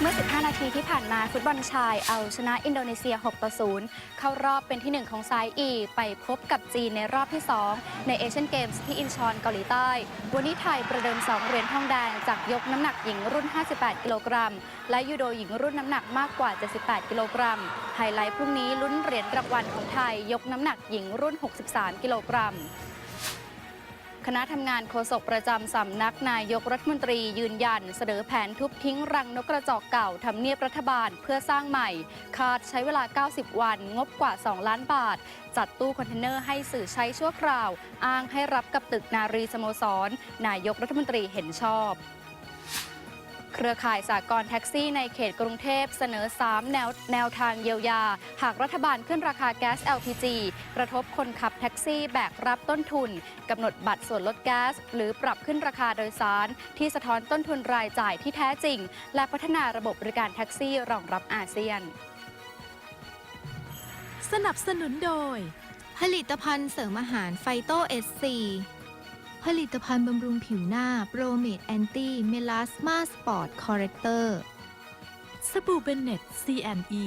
เมื่อ 15 นาทีที่ผ่านมาฟุตบอลชายเอาชนะอินโดนีเซีย 6 ต่อ 0 เข้ารอบเป็นที่ 1 ของไซด์อี ไปพบกับจีนในรอบที่ 2 ในเอเชียนเกมส์ที่อินชอนเกาหลีใต้ วันนี้ไทยประเดิม 2 เหรียญทองแดง จากยกน้ำหนักหญิงรุ่น 58 กิโลกรัม และยูโดหญิงรุ่นน้ำหนักมากกว่า 78 กิโลกรัม ไฮไลท์พรุ่งนี้ลุ้นเหรียญรางวัลของไทยยกน้ำหนักหญิงรุ่น 63 กิโลกรัม คณะทำงานโฆษกประจำสำนักนายกรัฐมนตรียืนยัน เสนอแผนทุบทิ้งรังนกกระจอกเก่าทำเนียบรัฐบาลเพื่อสร้างใหม่ คาดใช้เวลา 90 วัน งบกว่า 2 ล้านบาท จัดตู้คอนเทนเนอร์ให้สื่อใช้ชั่วคราว อ้างให้รับกับตึกนารีสโมสร นายกรัฐมนตรีเห็นชอบ เครือข่ายสากลแท็กซี่ในเขตกรุงเทพเสนอ 3 แนวแนวทางเยียวยา หากรัฐบาลขึ้นราคาแก๊ส LPG กระทบคนขับแท็กซี่แบกรับต้นทุนกำหนดบัตรส่วนลดแก๊ส หรือปรับขึ้นราคาโดยสาร ที่สะท้อนต้นทุนรายจ่ายที่แท้จริง และพัฒนาระบบบริการแท็กซี่รองรับอาเซียน สนับสนุนโดย ผลิตภัณฑ์เสริมอาหารไฟโตเอสซี ผลิตภัณฑ์บำรุงผิวหน้าโปรเมดแอนตี้เมลาสมาสปอร์ตคอร์เรคเตอร์สบู่เบนเน็ต C&E